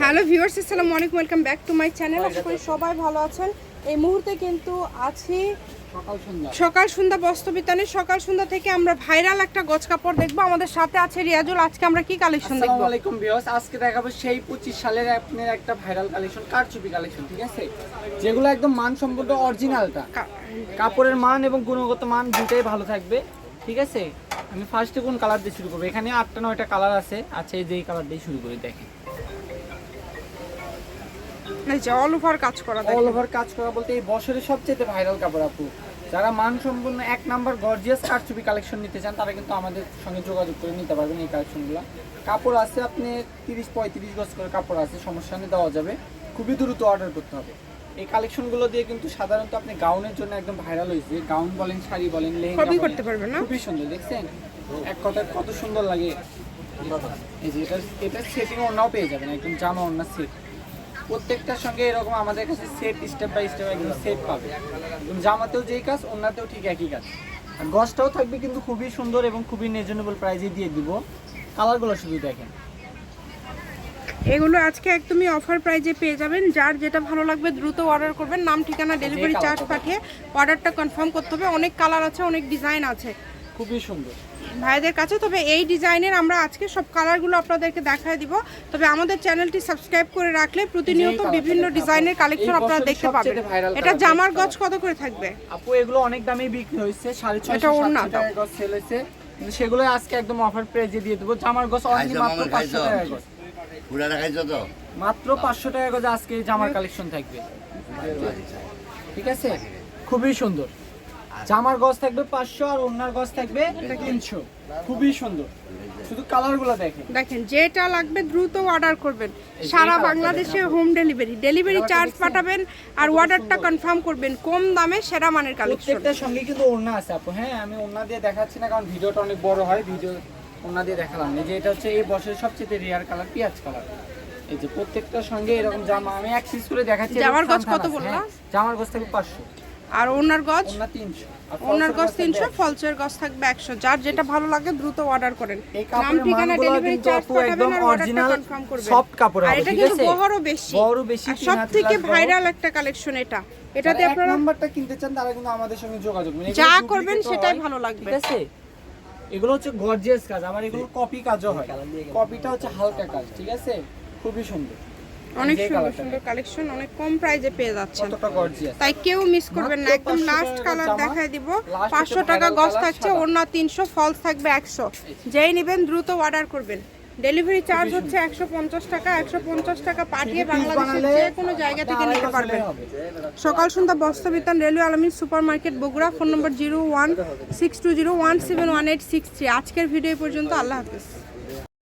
Hello viewers আসসালামু আলাইকুম welcome back to my channel. আশা করি সবাই ভালো আছেন। এই মুহূর্তে কিন্তু আছি সকাল সন্ধ্যা। বস্ত্রবিতানে সকাল সন্ধ্যা থেকে আমরা ভাইরাল একটা গজ কাপড় দেখব। আমাদের সাথে আছে রিয়াজুল। আজকে আমরা কি কালেকশন দেখব? আসসালামু আলাইকুম ভিউয়ার্স। আজকে দেখাবো সেই 25 সালের আপনার একটা ভাইরাল কালেকশন কারচুপি কালেকশন ঠিক আছে? যেগুলো একদম মান মানসম্পন্ন অরিজিনালটা কাপড়ের মান এবং গুণগত মান দুটাই ভালো থাকবে ঠিক আছে? আমি ফার্স্টে কোন কালার দিয়ে শুরু করব? এখানে আটটা নয়টা কালার আছে। আচ্ছা এই যে কালার দিয়ে শুরু করি দেখেন। এই যে অল ওভার কাজ করা অল ওভার কাজ করা বলতে এই বছরের সবচেয়ে ভাইরাল কাপড় আপু। যারা মানসম্পন্ন এক নাম্বার গর্জিয়াস কারচুপি কালেকশন নিতে চান তারা কিন্তু আমাদের সঙ্গে যোগাযোগ করে নিতে পারবেন এই কালেকশনগুলো কাপড় আছে আপনি তিরিশ পঁয়ত্রিশ গজ করে কাপড় আছে সমস্যা নেই দেওয়া যাবে। খুবই দ্রুত অর্ডার করতে হবে। এই কালেকশনগুলো দিয়ে কিন্তু সাধারণত আপনি গাউনের জন্য একদম ভাইরাল হয়েছে। গাউন বলেন শাড়ি বলেন লেহেঙ্গা সবই করতে পারবেন না? খুবই সুন্দর দেখছেন? এক কথায় কত সুন্দর লাগে। এই যে এটা এটা সেটিং ওড়নাও পেয়ে যাবেন একদম জামা ওড়না সেট প্রত্যেকটার সঙ্গে এরকম আমাদের কাছে সেট স্টেপ বাই স্টেপ একদম সেট পাবে। জামাতেও যেই কাজ ওড়নাতেও ঠিক একই কাজ। আর গজটাও থাকবে কিন্তু খুবই সুন্দর এবং খুবই রিজনেবল প্রাইজে দিয়ে দিব। কালারগুলো শুধু দেখেন। এগুলো আজকে একদমই অফার প্রাইজে পেয়ে যাবেন। যার যেটা ভালো লাগবে দ্রুত অর্ডার করবেন। নাম ঠিকানা ডেলিভারি চার্জ পাঠিয়ে অর্ডারটা কনফার্ম করতে হবে। অনেক কালার আছে অনেক ডিজাইন আছে। খুবই সুন্দর। ভাইদের কাছে তবে এই ডিজাইনের আমরা আজকে সব কালারগুলো আপনাদেরকে দেখায় দিব। তবে আমাদের চ্যানেলটি সাবস্ক্রাইব করে রাখলে প্রতিনিয়ত বিভিন্ন ডিজাইনের কালেকশন আপনারা দেখতে পাবেন। এটা জামার গজ কত করে থাকবে? আপু এগুলো অনেক দামে বিক্রি হয়েছে সাড়ে ছয়শো। টাকা গজ সেল হয়েছে। সেগুলো আজকে একদম অফার প্রাইজে দিয়ে দেবো। জামার গজ অনলি মাত্র পাঁচশো? টাকা গজ পুরাটা খাইছো তো মাত্র পাঁচশো টাকা গজ আজকে এই জামার কালেকশন থাকবে। ঠিক আছে? খুবই সুন্দর। জামার গজ থাকবে পাঁচশো আর ওনার গজ থাকবে তিনশো। খুবই সুন্দর। শুধু কালারগুলো দেখেন। দেখেন যেটা লাগবে দ্রুত অর্ডার করবেন। সারা বাংলাদেশে হোম ডেলিভারি ডেলিভারি চার্জ পাঠাবেন আর অর্ডারটা কনফার্ম করবেন কম দামে সেরা মানের কালেকশন প্রত্যেকটার সঙ্গে কিন্তু ওড়না আছে আপু। হ্যাঁ আমি ওড়না দিয়ে দেখাচ্ছি না কারণ ভিডিওটা অনেক বড় হয় ভিডিও ওড়না দিয়ে দেখালাম না। যে এটা হচ্ছে এই বছরের সবচেয়ে রেয়ার কালার পেঁয়াজ কালার এই যে প্রত্যেকটার সঙ্গে এরকম জামা আমি এক পিস করে দেখাচ্ছি জামার গজ থান কত আছে, বললা? হ্যাঁ। জামার গজ থাকবে পাঁচশো। আর ওনার গজ তিনশো। ওনার গজ তিনশো ফলসের গজ থাকবে একশো। যার যেটা ভালো লাগে দ্রুত অর্ডার করেন। এই নাম ঠিকানা ডেলিভারি চার্জ পাঠাবেন আর অর্ডারটা কনফার্ম করবেন। সফট কাপড় আর এটা কিন্তু বহরও বেশি। বড় বেশি সব থেকে ভাইরাল একটা কালেকশন এটা। এটাতে আপনারা নাম্বারটা কিনতে চান তারা কিন্তু আমাদের সঙ্গে যোগাযোগ করবেন। যা করবেন সেটাই ভালো লাগবে। ঠিক আছে? এগুলো হচ্ছে গর্জিয়াস কাজ আমার এগুলো কপি কাজও হয়। কপিটা হচ্ছে হালকা কাজ ঠিক আছে? খুবই সুন্দর। অনেক সুন্দর সুন্দর কালেকশন অনেক কম প্রাইজে পেয়ে যাচ্ছেন। তাই কেউ মিস করবেন না। একদম 500 লাস্ট কালার দেখায় দিব। পাঁচশো টাকা গজ থাকছে। ওড়না তিনশো ফলস থাকবে একশো। যেই নেবেন দ্রুত অর্ডার করবেন। ডেলিভারি চার্জ হচ্ছে একশো পঞ্চাশ টাকা একশো পঞ্চাশ টাকা পাঠিয়ে বাংলাদেশের যে কোনো জায়গা থেকে নিতে পারবেন। সকাল সন্ধ্যা বস্ত্রবিতান রেলওয়ে আলমী super market Bogura phone number zero one six two zero one seven one eight six three আজকের ভিডিও পর্যন্ত আল্লাহ হাফিজ।